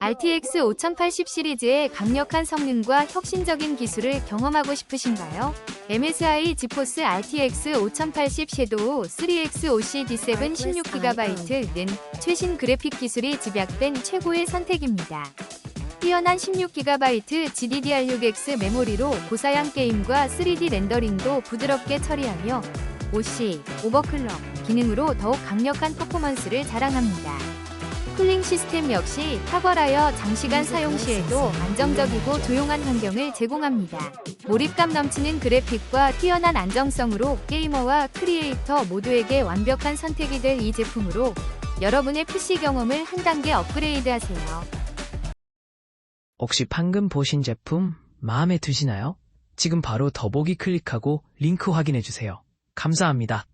RTX 5080 시리즈의 강력한 성능과 혁신적인 기술을 경험하고 싶으신가요? MSI 지포스 RTX 5080 섀도우 3X OCD7 16GB는 최신 그래픽 기술이 집약된 최고의 선택입니다. 뛰어난 16GB GDDR6X 메모리로 고사양 게임과 3D 렌더링도 부드럽게 처리하며 OC, 오버클럭 기능으로 더욱 강력한 퍼포먼스를 자랑합니다. 쿨링 시스템 역시 탁월하여 장시간 사용 시에도 안정적이고 조용한 환경을 제공합니다. 몰입감 넘치는 그래픽과 뛰어난 안정성으로 게이머와 크리에이터 모두에게 완벽한 선택이 될 이 제품으로 여러분의 PC 경험을 한 단계 업그레이드 하세요. 혹시 방금 보신 제품 마음에 드시나요? 지금 바로 더보기 클릭하고 링크 확인해주세요. 감사합니다.